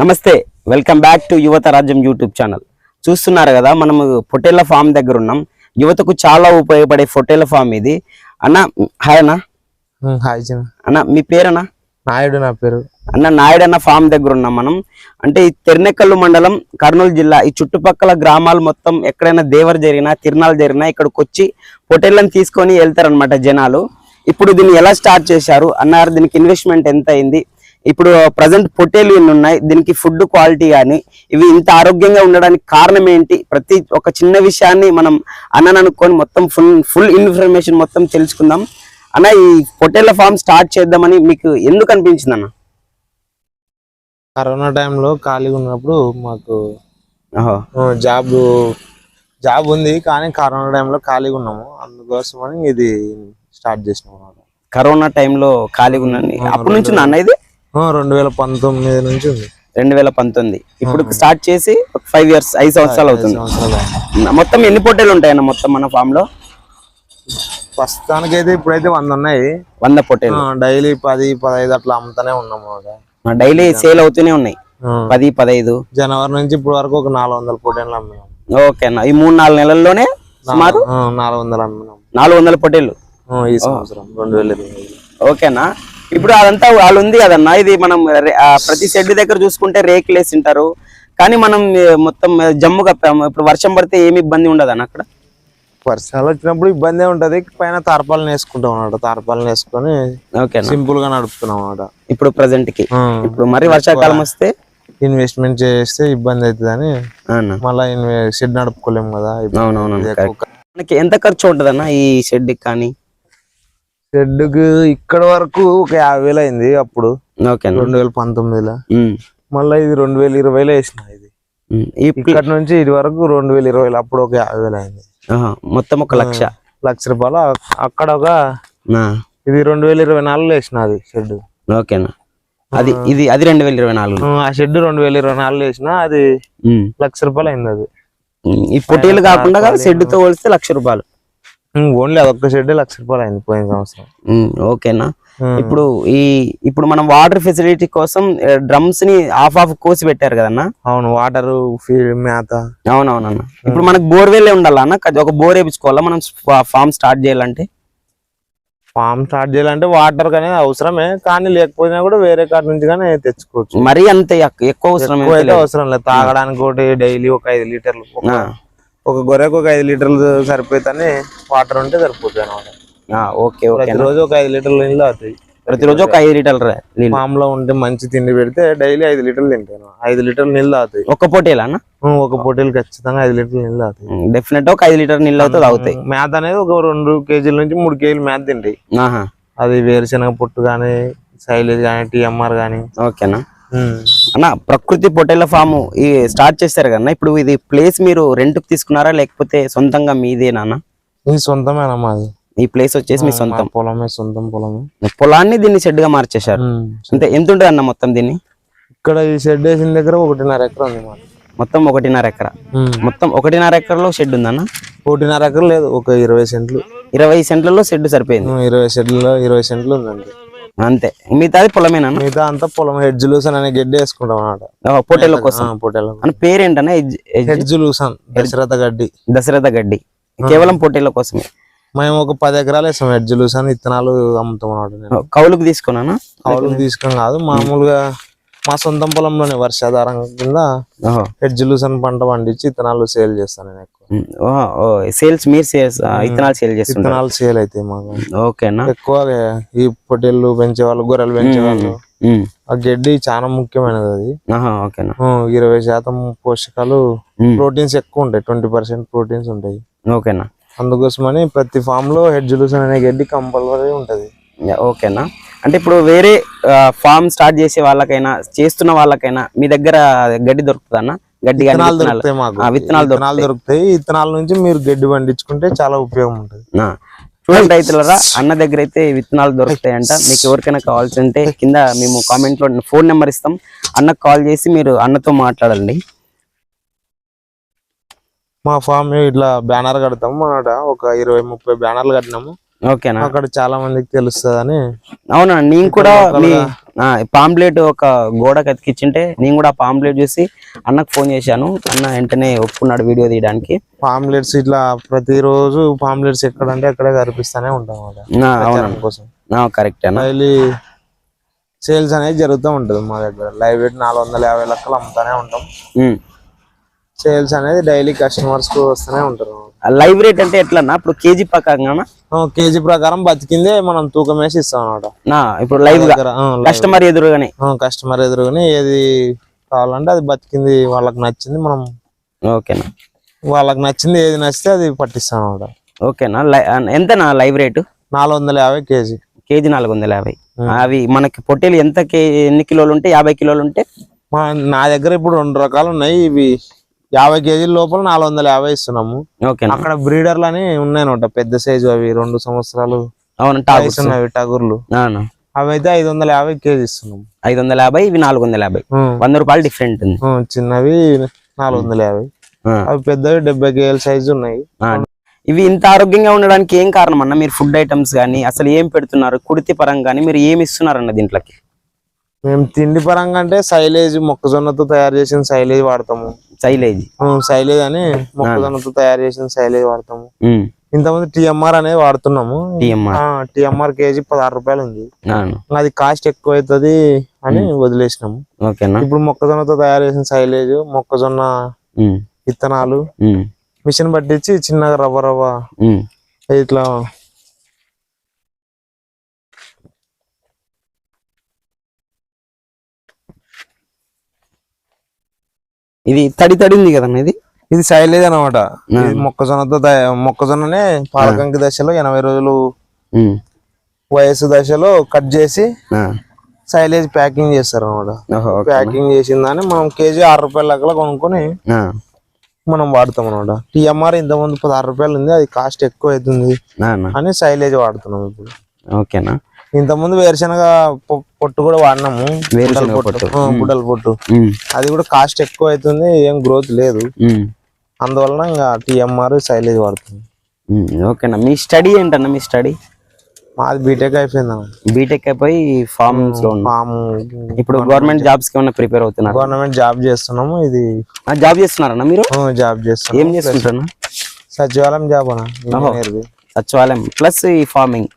నమస్తే welcome back to యువత రాజ్యం యూట్యూబ్ ఛానల్ చూస్తున్నారు కదా మనము పొట్టేళ్ళ ఫామ్ దగ్గర ఉన్నాం. యువతకు చాలా ఉపయోగపడే పొట్టేళ్ళ ఫామ్ ఇది. అన్న హాయ్ అన్న. హాయ్ అన్న మీ పేరన్నా నాయుడు నా పేరు. అన్న నాయుడు అన్న ఫామ్ దగ్గర ఉన్నాం మనం. అంటే ఈ తిరునెక్కల్లు మండలం కర్నూలు జిల్లా ఈ చుట్టుపక్కల గ్రామాలు మొత్తం ఎక్కడైనా దేవర జరిగినా తిరునాలు జరిగినా ఇక్కడికి వచ్చి పొట్టేళ్ళని తీసుకొని వెళ్తారనమాట జనాలు. ఇప్పుడు దీన్ని ఎలా స్టార్ట్ చేశారు? అన్నారు దీనికి ఇన్వెస్ట్మెంట్ ఎంత అయింది? ఇప్పుడు ప్రజెంట్ పొట్టేలు ఎన్ని ఉన్నాయి? దీనికి ఫుడ్ క్వాలిటీ కానీ ఇవి ఇంత ఆరోగ్యంగా ఉండడానికి కారణం ఏంటి? ప్రతి ఒక చిన్న విషయాన్ని మనం అన్నను అనుకొని మొత్తం ఫుల్ ఫుల్ ఇన్ఫర్మేషన్ మొత్తం తెలుసుకుందాం. అన్న ఈ పొట్టేళ్ళ ఫామ్ స్టార్ట్ చేద్దామని మీకు ఎందుకు అనిపించింది అన్న? కరోనా టైంలో ఖాళీగా ఉన్నప్పుడు మాకు జాబ్ జాబ్ ఉంది కానీ కరోనా టైంలో ఖాళీగా ఉన్నాము. అందుకోసమని ఇది స్టార్ట్ చేసినాం అన్నమాట. కరోనా టైంలో ఖాళీగా ఉన్నాను అప్పటి నుంచి అన్న ఇది? రెండు వేల పంతొమ్మిది నుంచి ఉంది. రెండు వేల పంతొమ్మిది. ఇప్పుడు స్టార్ట్ చేసి ఒక ఫైవ్ ఇయర్స్ ఐదు సంవత్సరాలు అవుతుంది. మొత్తం ఎన్ని పొట్టేలు ఉంటాయన్న మొత్తం మన ఫామ్లో? ప్రస్తుతానికి అయితే ఇప్పుడైతే వంద ఉన్నాయి వంద పొట్టేలు. డైలీ పది పదహైదు అట్లా అమ్ముతానే ఉన్నాము. డైలీ సేల్ అవుతూనే ఉన్నాయి. పది పదహైదు. జనవరి నుంచి ఇప్పటి వరకు ఒక నాలుగు వందల పొటేన్లు అమ్మినాం ఓకే అన్న. ఈ మూడు నాలుగు నెలల్లోనే సుమారు నాలుగు వందలు అమ్మినాం నాలుగు వందల పొట్టేలు. ఈ సంవత్సరం రెండు వేల. ఓకేనా ఇప్పుడు అదంతా వాళ్ళు ఉంది కదన్న. ఇది మనం ప్రతి షెడ్ దగ్గర చూసుకుంటే రేకులు వేసి ఉంటారు కానీ మనం మొత్తం జమ్ము కప్పాము ఇప్పుడు వర్షం పడితే ఏమి ఇబ్బంది ఉండదు అన్న అక్కడ? వర్షాలు వచ్చినప్పుడు ఇబ్బంది ఉంటది. పైన తార్పాలను వేసుకుంటాం అన్నమాట. తార్పాలను వేసుకొని ఓకేనా? సింపుల్గా నడుపుతున్నాం అన్నమాట. ఇప్పుడు ప్రజెంట్కి ఇప్పుడు మరి వర్షాకాలం వస్తే? ఇన్వెస్ట్మెంట్ చేస్తే ఇబ్బంది అవుతుందని మళ్ళీ షెడ్ నడుపుకోలేము కదా. మనకి ఎంత ఖర్చు ఉంటుంది అన్న ఈ షెడ్ కానీ? షెడ్కి ఇక్కడ వరకు ఒక యాభై వేలు అయింది అప్పుడు. ఓకేనా రెండు వేల పంతొమ్మిదిలో. మళ్ళీ ఇది రెండు వేల ఇరవైలో వేసిన ఇది. ఇక్కడ నుంచి ఇది వరకు రెండు వేల ఇరవైలో అప్పుడు ఒక యాభై వేలు అయింది. మొత్తం ఒక లక్ష. లక్ష రూపాయలు. అక్కడ ఒక ఇది రెండు వేల ఇరవై నాలుగులో వేసిన అది షెడ్ ఓకేనా అది ఇది అది రెండు వేల ఇరవై నాలుగు ఆ షెడ్ రెండు వేల ఇరవై నాలుగులో వేసిన అది లక్ష రూపాయలు అయింది అది. ఈ పొట్టేలు కాకుండా షెడ్తో పోలిస్తే లక్ష రూపాయలు. ఓన్లీ అదొక్క షెడ్ లక్ష రూపాయలు అయింది పోయిన సంవత్సరం. ఓకేనా. ఇప్పుడు ఈ ఇప్పుడు మనం వాటర్ ఫెసిలిటీ కోసం డ్రమ్స్ని ఆఫ్ ఆఫ్ కోసి పెట్టారు కదన్నా? అవును వాటర్ మేత. అవునవునన్న. ఇప్పుడు మనకు బోర్వెల్ ఉండాలన్న ఒక బోర్ వేపించుకోవాలా? మనం ఫామ్ స్టార్ట్ చేయాలంటే? ఫామ్ స్టార్ట్ చేయాలంటే వాటర్ కానీ అవసరమే కానీ లేకపోయినా కూడా వేరే కాడ నుంచి కానీ తెచ్చుకోవచ్చు. మరీ అంత ఎక్- ఎక్కువ అవసరం అవసరం లేదు. తాగడానికి ఒకటి డైలీ ఒక ఐదు లీటర్లు ఒక-. ఒక గొర్రెకు ఒక ఐదు లీటర్లు సరిపోతాయని వాటర్ ఉంటే సరిపోతాయి అనమాట ఓకే ఓకే ప్రతిరోజు ఒక ఐదు లీటర్లు నీళ్ళు అవుతాయి. ప్రతిరోజు ఒక ఐదు లీటర్లు లో ఉంటే మంచి తిండి పెడితే డైలీ ఐదు లీటర్లు తింటాను ఐదు లీటర్లు నీళ్ళు తాగుతాయి ఒక్క పోటీలా ఒక పొట్టేలు ఖచ్చితంగా ఐదు లీటర్లు నీళ్ళు తాగుతాయి డెఫినెట్ ఒక ఐదు లీటర్ నీళ్ళు అయితే తాగుతాయి మేత అనేది ఒక రెండు కేజీల నుంచి మూడు కేజీలు మేత తింటాయి. అది వేరుశనగ పొట్టు కానీ సైలేజ్ కానీ టిఎంఆర్ కానీ. ఓకేనా అన్న ప్రకృతి పొట్టేళ్ళ ఫామ్ ఈ స్టార్ట్ చేశారు కదా ఇప్పుడు ఇది ప్లేస్ మీరు రెంట్కు తీసుకున్నారా లేకపోతే సొంతంగా మీదేనా అన్న? ఇది సొంతమేనా మాది. ఈ ప్లేస్ వచ్చేసి మీ మా సొంతం. పొలమే సొంతం పొలమే. పొలాన్ని దీన్ని షెడ్గా మార్చేశారు. అంటే ఎంత ఉంటుంది అన్న మొత్తం దీన్ని? ఇక్కడ ఈ షెడ్ వేసిన దగ్గర ఒకటిన్నర ఎకరం ఉంది మాది. మొత్తం ఒకటిన్నర ఎకరా. మొత్తం ఒకటిన్నర ఎకరాలో షెడ్ ఉందన్న ఒకటిన్నర ఎకరం లేదు ఒక ఇరవై సెంట్లు. ఇరవై సెంట్లలో షెడ్ సరిపోయింది. ఇరవై సెంట్లు ఇరవై సెంట్లు ఉందండి. అంతే. మిగతాది పొలమేనా మిగతా అంతా పొలం హెడ్జ్ లూసన్ అనే గడ్డి వేసుకుంటాం అన్నమాట. పొట్టేళ్ళ కోసం. పొట్టేల అని పేరేంటనే హెడ్జ్ లూసన్ దశరథ గడ్డి. దశరథ గడ్డి. కేవలం పొట్టేళ్ళ కోసమే. మేము ఒక పది ఎకరాలు వేస్తాం హెడ్జ్ లూసన్ విత్తనాలు అమ్ముతాం అన్నమాట నేను. కౌలుకు తీసుకున్నానా? ఆవులు తీసుకొని కాదు మామూలుగా మా సొంతం పొలంలోనే వర్షాధారం కింద హెడ్జ్ లూసన్ పంట పండించి విత్తనాలు సేల్ చేస్తాను నేను సేల్స్ మీరు సేల్స్ ఇత్తనాలు సేల్ విత్తనాలు సేల్ అయితే మాకు. ఓకేనా ఎక్కువ ఈ పొట్టేళ్ళు పెంచే వాళ్ళు గొర్రెలు పెంచే వాళ్ళు. ఆ గడ్డి చాలా ముఖ్యమైనది అది. ఓకేనా ఇరవై శాతం పోషకాలు ప్రోటీన్స్ ఎక్కువ ఉంటాయి ట్వంటీ పర్సెంట్ ప్రోటీన్స్ ఉంటాయి. ఓకేనా అందుకోసమని ప్రతి ఫామ్లో హెడ్ జులూసన్ అనే గడ్డి కంపల్సరీ ఉంటది. ఓకేనా అంటే ఇప్పుడు వేరే ఫామ్ స్టార్ట్ చేసే వాళ్ళకైనా చేస్తున్న వాళ్ళకైనా మీ దగ్గర గడ్డి దొరుకుతుందన్న గడ్డి విత్తనాలు. దొరుకుతాయి విత్తనాలు నుంచి మీరు గడ్డి పండించుకుంటే చాలా ఉపయోగం ఉంటుంది. చూడండి రైతులరా అన్న దగ్గర అయితే విత్తనాలు దొరుకుతాయంట. మీకు ఎవరికైనా కావాల్సి ఉంటే కింద మేము కామెంట్లో ఫోన్ నెంబర్ ఇస్తాం. అన్నకు కాల్ చేసి మీరు అన్నతో మాట్లాడండి. మా ఫామ్ ఇట్లా బ్యానర్ కడతాం అన్నమాట. ఒక ఇరవై ముప్పై బ్యానర్లు కట్టినాము. ఓకేనా? అక్కడ చాలా మందికి తెలుస్తుందని. అవునా? నేను కూడా మీ పాంప్లెట్ ఒక గోడకి అతికిచ్చింటే నేను కూడా పాంప్లెట్ చూసి అన్నకు ఫోన్ చేశాను. అన్న వెంటనే ఒప్పుకున్నాడు వీడియో తీయడానికి. పాంప్లెట్స్ ఇట్లా ప్రతిరోజు పాంప్లెట్స్ ఎక్కడంటే అక్కడే కనిపిస్తానే ఉంటాం కోసం. కరెక్ట్ అన్న. సేల్స్ అనేది జరుగుతూ ఉంటుంది మా దగ్గర. లైవ్ వెయిట్ నాలుగు వందల యాభై లెక్కలు అమ్ముతానే ఉంటాం. సేల్స్ అనేది డైలీ కస్టమర్స్కు వస్తూనే ఉంటారు. లైవ్ రేట్ అంటే ఎట్లన్నా? ఇప్పుడు కేజీ ప్రకారంగా కేజీ ప్రకారం బతికిందే మనం తూకం వేసి ఇస్తాం అనమాట నా ఇప్పుడు లైవ్ కస్టమర్ ఎదురుగానే? కస్టమర్ ఎదురుగానే ఏది కావాలంటే అది బతికింది వాళ్ళకి నచ్చింది మనం ఓకేనా? వాళ్ళకి నచ్చింది ఏది నచ్చితే అది పట్టిస్తాం అనమాట ఓకేనా? ఎంతనా లైవ్ రేటు? నాలుగు వందల యాభై కేజీ. కేజీ నాలుగు వందల యాభై అవి మనకి పొట్టేలు ఎంత కే ఎన్ని కిలోలు ఉంటే యాభై కిలోలు ఉంటే? నా దగ్గర ఇప్పుడు రెండు రకాలు ఉన్నాయి. ఇవి యాభై కేజీల లోపల నాలుగు వందల యాభై ఇస్తున్నాము. అక్కడ బ్రీడర్లు అని ఉన్నాయన్నమాట పెద్ద సైజు అవి రెండు సంవత్సరాలు అవును టగుర్లు. అవి అయితే ఐదు వందల యాభై కేజీ ఇస్తున్నాం ఐదు వందల యాభై ఇవి నాలుగు వందల యాభై. వంద రూపాయలు డిఫరెంట్ ఉంది. చిన్నవి నాలుగు వందల యాభై. అవి పెద్దవి డెబ్బై కేజీల సైజు ఉన్నాయి. ఇవి ఇంత ఆరోగ్యంగా ఉండడానికి ఏం కారణం అన్న? మీరు ఫుడ్ ఐటమ్స్ కానీ అసలు ఏం పెడుతున్నారు? కుడితి పరంగా కానీ మీరు ఏమి ఇస్తున్నారు అన్న దీంట్లోకి? మేము తిండి పరంగా అంటే సైలేజ్ మొక్కజొన్నతో తయారు చేసిన సైలేజ్ వాడతాము. సైలేజ్ సైలేజ్ అని మొక్కజొన్నతో తయారు చేసిన సైలేజ్ వాడతాము. ఇంతమంది టిఎంఆర్ అనేది వాడుతున్నాము. టిఎంఆర్. కేజీ పదహారు రూపాయలు ఉంది. అది కాస్ట్ ఎక్కువ అవుతుంది అని వదిలేసినాము. ఓకేనా? ఇప్పుడు మొక్కజొన్నతో తయారు చేసిన సైలేజ్ మొక్కజొన్న విత్తనాలు మిషన్ పట్టించి చిన్నగా రవ్వ రవ్వ. ఇట్లా ఇది తడి తడి ఉంది కదన్న ఇది ఇది సైలేజ్ అనమాట మొక్కజొన్నతో మొక్కజొన్ననే పాలకంకి దశలో ఎనభై రోజులు వయసు దశలో కట్ చేసి సైలేజ్ ప్యాకింగ్ చేస్తారు అనమాట. ప్యాకింగ్ చేసిన దాన్ని మనం కేజీ ఆరు రూపాయల లెక్కల కొనుక్కొని మనం వాడతాం అనమాట టిఎంఆర్ ఇంతకుముందు పదహారు రూపాయలు ఉంది అది కాస్ట్ ఎక్కువ అవుతుంది. అని సైలేజ్ వాడుతున్నాం ఇప్పుడు. ఓకేనా? ఇంతకుముందు వేరుశనగ పొట్టు కూడా వాడినాము. వేరుశనగ పొట్టు. ఆ, బుడ్డల పొట్టు. అది కూడా కాస్ట్ ఎక్కువ అవుతుంది ఏం గ్రోత్ లేదు. అందువలన ఇంకా టిఎంఆర్ సైలేజ్ వాడుతుంది ఓకేనా మీ స్టడీ ఏంటన్న మీ స్టడీ? మాది బీటెక్ అయిపోయింది బీటెక్ అయిపోయి ఫార్మ్స్లో ఉన్నా. ఫామ్ ఇప్పుడు గవర్నమెంట్ జాబ్స్కి ఏమైనా ప్రిపేర్ అవుతున్నారు? గవర్నమెంట్ జాబ్ చేస్తున్నాము ఇది జాబ్ చేస్తున్నారన్న మీరు? జాబ్ చేస్తున్నాం ఏం చేసుకుంటారు సచివాలయం జాబ్ అన్న సచివాలయం ప్లస్ ఈ ఫార్మింగ్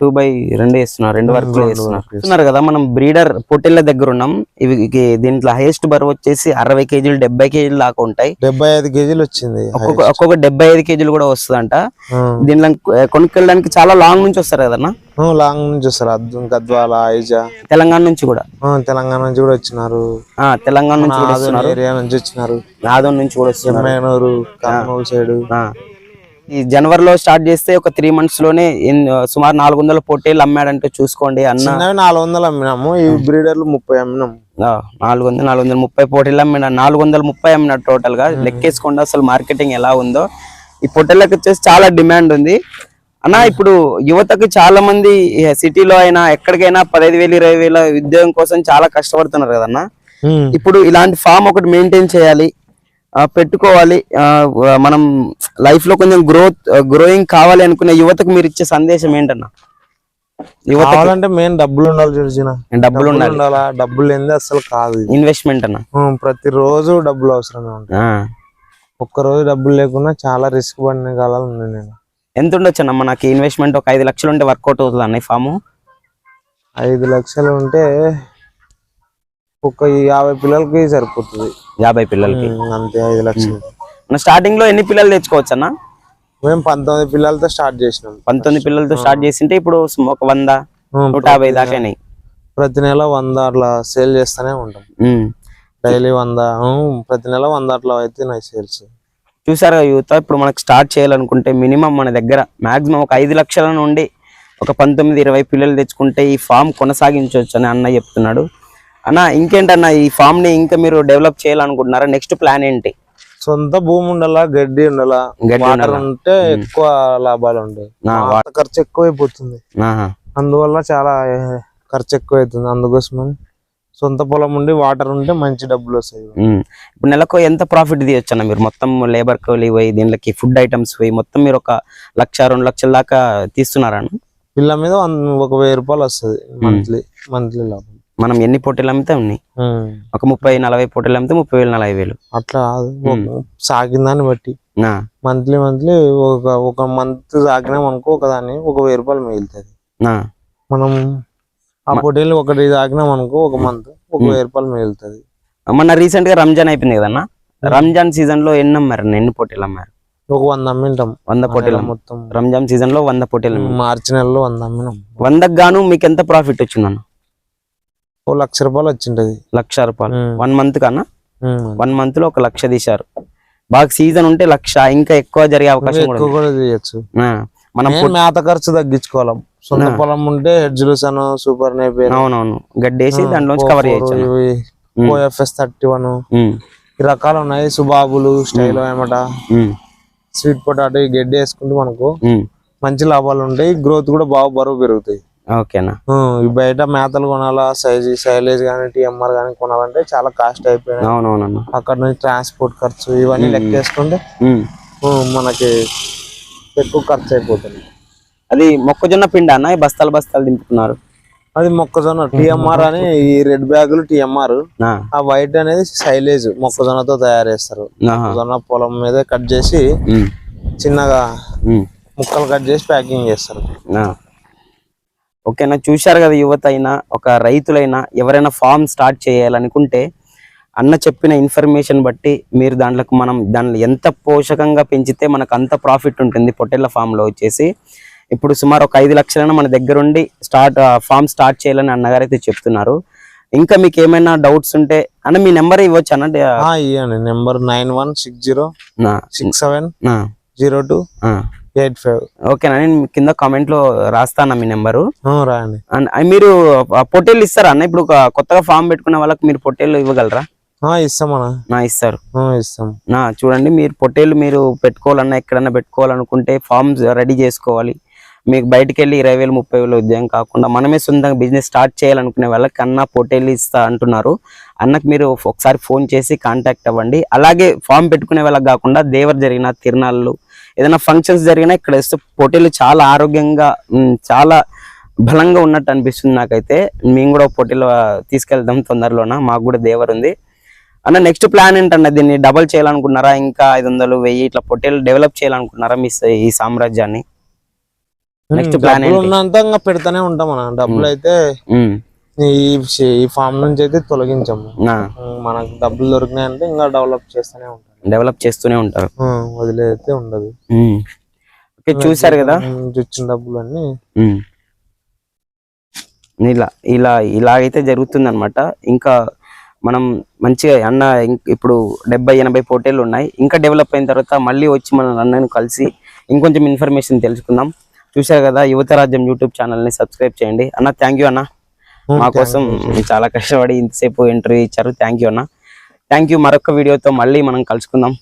టూ బై రెండు వేస్తున్నారు రెండు వర్క్ చూస్తున్నారు కదా మనం బ్రీడర్ పొట్టేళ్ళ దగ్గర ఉన్నాం. ఇవి దీంట్లో హైయెస్ట్ బరువు వచ్చేసి అరవై కేజీలు డెబ్బై కేజీలు దాకా ఉంటాయి. డెబ్బై ఐదు కేజీలు వచ్చింది ఒక్కొక్క ఒక్కొక్క డెబ్బై ఐదు కేజీలు కూడా వస్తుందంట. దీంట్లో కొనుక్కెళ్ళడానికి చాలా లాంగ్ నుంచి వస్తారు కదన్నా లాంగ్ నుంచి వస్తారు. గద్వాల ఐజా. తెలంగాణ నుంచి కూడా? తెలంగాణ నుంచి కూడా వచ్చినారు. ఆ తెలంగాణ నుంచి ఏరియా వచ్చినారు. ఆదోన్ నుంచి కూడా వస్తున్నారు. మేనూరు కర్నూలు సైడ్. ఈ జనవరిలో స్టార్ట్ చేస్తే ఒక త్రీ మంత్స్లోనే సుమారు నాలుగు వందల పొట్టేళ్ళు అమ్మాడంటే చూసుకోండి అన్న. నాలుగు వందలు అమ్మినాము ఈ బ్రీడర్లు ముప్పై అమ్మినాము. నాలుగు వందల నాలుగు వందల ముప్పై పొట్టేళ్ళు అమ్మిన నాలుగు వందల ముప్పై అమ్మిన టోటల్గా. లెక్కేసుకోండి అసలు మార్కెటింగ్ ఎలా ఉందో. ఈ పొట్టేళ్ళకి వచ్చేసి చాలా డిమాండ్ ఉంది. అన్న ఇప్పుడు యువతకు చాలా మంది సిటీలో అయినా ఎక్కడికైనా పదహైదు వేలు ఇరవై వేల ఉద్యోగం కోసం చాలా కష్టపడుతున్నారు కదన్నా. ఇప్పుడు ఇలాంటి ఫామ్ ఒకటి మెయింటైన్ చేయాలి. పెట్టుకోవాలి. మనం లైఫ్లో కొంచెం గ్రోత్ గ్రోయింగ్ కావాలి అనుకునే యువతకు మీరు ఇచ్చే సందేశం ఏంటన్నా? యువత కావాలంటే మెయిన్ డబ్బులు ఉండాలి చూసిన డబ్బులు ఉండాలి? డబ్బులు లేనిదే అసలు కాదు. ఇన్వెస్ట్మెంట్ అన్న? ఉమ్, ప్రతిరోజు డబ్బులు అవసరమే ఉంటాయి రోజు డబ్బులు లేకుండా చాలా రిస్క్ పడిన కాలాలు ఉన్నాయి నేను. ఎంత ఉండొచ్చు అన్న మనకి ఇన్వెస్ట్మెంట్ ఒక ఐదు లక్షలు ఉంటే వర్కౌట్ అవుతుంది అన్న ఫామ్ ఐదు లక్షలు ఉంటే ఒక యాభై పిల్లలకి సరిపోతుంది. యాభై పిల్లలకి? అంతే ఐదు లక్షలు. మన స్టార్టింగ్లో ఎన్ని పిల్లలు తెచ్చుకోవచ్చు అన్న? మేము పంతొమ్మిది పిల్లలతో స్టార్ట్ చేసినాం. పంతొమ్మిది పిల్లలతో స్టార్ట్ చేసింటే ఇప్పుడు ఒక వంద నూట యాభై దాకా ప్రతి నెల వంద అట్లా సేల్ చేస్తూనే ఉంటాం. డైలీ వంద ప్రతి నెల వంద అట్లా అయితే నా సేల్స్. చూసారా యువత ఇప్పుడు మనకు స్టార్ట్ చేయాలనుకుంటే మినిమం మన దగ్గర మాక్సిమం ఒక ఐదు లక్షల నుండి ఒక పంతొమ్మిది ఇరవై పిల్లలు తెచ్చుకుంటే ఈ ఫామ్ కొనసాగించవచ్చు అని అన్న చెప్తున్నాడు. అన్న ఇంకేంటన్న ఈ ఫామ్ని ఇంకా మీరు డెవలప్ చేయాలనుకుంటున్నారా? నెక్స్ట్ ప్లాన్ ఏంటి? సొంత భూమి ఉండాలా గడ్డి ఉండాలా? గడ్డి వాటర్ ఉంటే ఎక్కువ లాభాలు ఉంటాయి ఆ, వాట ఖర్చు ఎక్కువైపోతుంది. అందువల్ల చాలా ఖర్చు ఎక్కువ అవుతుంది అందుకోసమని సొంత పొలం ఉండి వాటర్ ఉంటే మంచి డబ్బులు వస్తాయి. ఇప్పుడు నెలకు ఎంత ప్రాఫిట్ తీయొచ్చు అన్న మీరు? మొత్తం లేబర్ కూలీ పోయి దీనికి ఫుడ్ ఐటమ్స్ పోయి మొత్తం మీరు ఒక లక్ష రెండు లక్షల దాకా తీస్తున్నారా? పిల్ల మీద ఒక వెయ్యి రూపాయలు వస్తుంది మంత్లీ మంత్లీ లాభం. మనం ఎన్ని పొట్టేలు అమ్మితే ఉన్నాయి. ఒక ముప్పై నలభై పొట్టేలు అమ్మితే ముప్పై వేలు నలభై వేలు. అట్లా సాకిన దాన్ని బట్టి. మంత్లీ మంత్లీ ఒక ఒక మంత్ సాకినాం అనుకో ఒక దాన్ని ఒక వెయ్యి రూపాయలు మిగులుతుంది. మనం ఆ పొట్టేలు ఒకటి సాకినాం అనుకో ఒక మంత్ ఒక వెయ్యి రూపాయలు మిగులుతుంది. మొన్న రీసెంట్గా రంజాన్ అయిపోయింది కదన్నా రంజాన్ సీజన్లో ఎన్ని అమ్మారు ఎన్ని పొట్టేలు అమ్మారు? ఒక వంద అమ్మింటాం. వంద పొట్టేలు అమ్మారు. మొత్తం. రంజాన్ సీజన్లో వంద పొట్టేలు అమ్మారు. మార్చి నెలలో వంద అమ్మినాం. వందకు గాను మీకు ఎంత ప్రాఫిట్ వచ్చిందన్న? ఓ లక్ష రూపాయలు వచ్చింటది. లక్ష రూపాయలు. వన్ మంత్ కన్నా. వన్ మంత్లో ఒక లక్ష తీశారు. బాగా సీజన్ ఉంటే లక్ష ఇంకా ఎక్కువ జరిగే అవకాశం ఎక్కువ. కూడా చేయొచ్చు. మనం మేత ఖర్చు తగ్గించుకోవాలి. సొంత పొలం ఉంటే హెడ్జులుసన్ సూపర్ అవునవును. గడ్డేసి దాంట్లోంచి కవర్ చేయొచ్చు. OFS thirty one. ఈ రకాలు ఉన్నాయి సుబాబులు స్టైల్ ఏమట? స్వీట్ పొటాటో ఈ గడ్డి వేసుకుంటే మనకు. మంచి లాభాలు ఉంటాయి. గ్రోత్ కూడా బాగా బరువు పెరుగుతాయి. ఓకేనా? బయట మేతలు కొనాలా సైజ్ సైలేజ్ కానీ టిఎంఆర్ కానీ కొనాలంటే చాలా కాస్ట్ అయిపోయినాయి. అవునవునన్న. అక్కడ నుంచి ట్రాన్స్పోర్ట్ ఖర్చు ఇవన్నీ లెక్కేసుకుంటే మనకి ఎక్కువ ఖర్చు అయిపోతుంది అది మొక్కజొన్న పిండి అన్న బస్తాలు బస్తాలు దింపుతున్నారు. అది మొక్కజొన్న టిఎంఆర్ అని ఈ రెడ్ బ్యాగులు టిఎంఆర్. ఆ, వైట్ అనేది సైలేజ్ మొక్కజొన్నతో తయారు చేస్తారు. మొక్కజొన్న పొలం మీద కట్ చేసి చిన్నగా. ముక్కలు కట్ చేసి ప్యాకింగ్ చేస్తారు. ఓకేనా? చూశారు కదా యువత అయినా ఒక రైతులైనా ఎవరైనా ఫామ్ స్టార్ట్ చేయాలనుకుంటే అన్న చెప్పిన ఇన్ఫర్మేషన్ బట్టి మీరు దాంట్లోకి మనం దాంట్లో ఎంత పోషకంగా పెంచితే మనకు అంత ప్రాఫిట్ ఉంటుంది పొట్టెళ్ళ farm లో వచ్చేసి. ఇప్పుడు సుమారు ఒక ఐదు లక్షలైనా మన దగ్గరుండి స్టార్ట్ ఫామ్ స్టార్ట్ చేయాలని అన్నగారు అయితే చెప్తున్నారు. ఇంకా మీకు ఏమైనా డౌట్స్ ఉంటే అన్న మీ నెంబర్ ఇవ్వచ్చు అన్న? Number nine one six zero six seven zero two. Eight five ఓకేనా నేను కింద comment లో రాస్తాను మీ నెంబరు? రాయండి. అండ్ అ- మీరు పొట్టేళ్ళు ఇస్తారా అన్న? ఇప్పుడు ఒక కొత్తగా ఫామ్ పెట్టుకునే వాళ్ళకి మీరు పొట్టేళ్ళు ఇవ్వగలరా? ఇస్తామన్నా నా ఇస్తారు. ఆ, ఇస్తాం. నా చూడండి మీరు పొట్టేళ్ళు మీరు పెట్టుకోవాలన్నా ఎక్కడన్నా పెట్టుకోవాలనుకుంటే ఫామ్స్ రెడీ చేసుకోవాలి. మీకు బయటికి వెళ్ళి ఇరవై వేలు ముప్పై వేలు ఉద్యోగం కాకుండా మనమే సొంతంగా బిజినెస్ స్టార్ట్ చేయాలనుకునే వాళ్ళకి అన్న పొట్టేళ్ళు ఇస్తా అంటున్నారు. అన్నకు మీరు ఒకసారి ఫోన్ చేసి కాంటాక్ట్ అవ్వండి. అలాగే ఫామ్ పెట్టుకునే వాళ్ళకి కాకుండా దేవర్ జరిగిన తిరునాళ్ళు ఏదైనా ఫంక్షన్స్ జరిగినా ఇక్కడ ఇస్తే పొట్టేళ్ళు చాలా ఆరోగ్యంగా చాలా బలంగా ఉన్నట్టు అనిపిస్తుంది నాకైతే. మేము కూడా పొట్టేలు తీసుకెళ్దాం తొందరలోన మాకు కూడా దేవర్ ఉంది. అన్న నెక్స్ట్ ప్లాన్ ఏంటన్న దీన్ని డబల్ చేయాలనుకున్నారా? ఇంకా ఐదు వందలు వెయ్యి ఇట్లా పొట్టేలు డెవలప్ చేయాలనుకున్నారా మీ ఈ సామ్రాజ్యాన్ని? నెక్స్ట్ ప్లాన్ డబ్బులు ఏంటి? ఉన్నంత ఇంకా పెడతానే ఉంటాం అన్న. డబ్బులు అయితే ఈ ఫామ్ నుంచి అయితే తొలగించాము మనకు డబ్బులు దొరికినాయంటే ఇంకా డెవలప్ చేస్తూనే ఉంటాం. డెవలప్ చేస్తూనే ఉంటారు. వదిలేదైతే ఉండదు. ఓకే చూసారు కదా? ఉమ్, ఇచ్చిన డబ్బులు అన్ని. ఇలా ఇలా ఇలాగైతే జరుగుతుంది అనమాట ఇంకా మనం మంచిగా అన్న ఇప్పుడు డెబ్బై ఎనభై పోటీలు ఉన్నాయి. ఇంకా డెవలప్ అయిన తర్వాత మళ్ళీ వచ్చి మన అన్నను కలిసి ఇంకొంచెం ఇన్ఫర్మేషన్ తెలుసుకుందాం. చూశారు కదా యువత రాజ్యం యూట్యూబ్ ఛానల్ని సబ్స్క్రైబ్ చేయండి. అన్న థ్యాంక్ యూ అన్న. మా కోసం చాలా కష్టపడి ఇంతసేపు ఇంటర్వ్యూ ఇచ్చారు. థ్యాంక్ యూ అన్న. థ్యాంక్ యూ మరొక వీడియోతో మళ్ళీ మనం కలుసుకుందాం.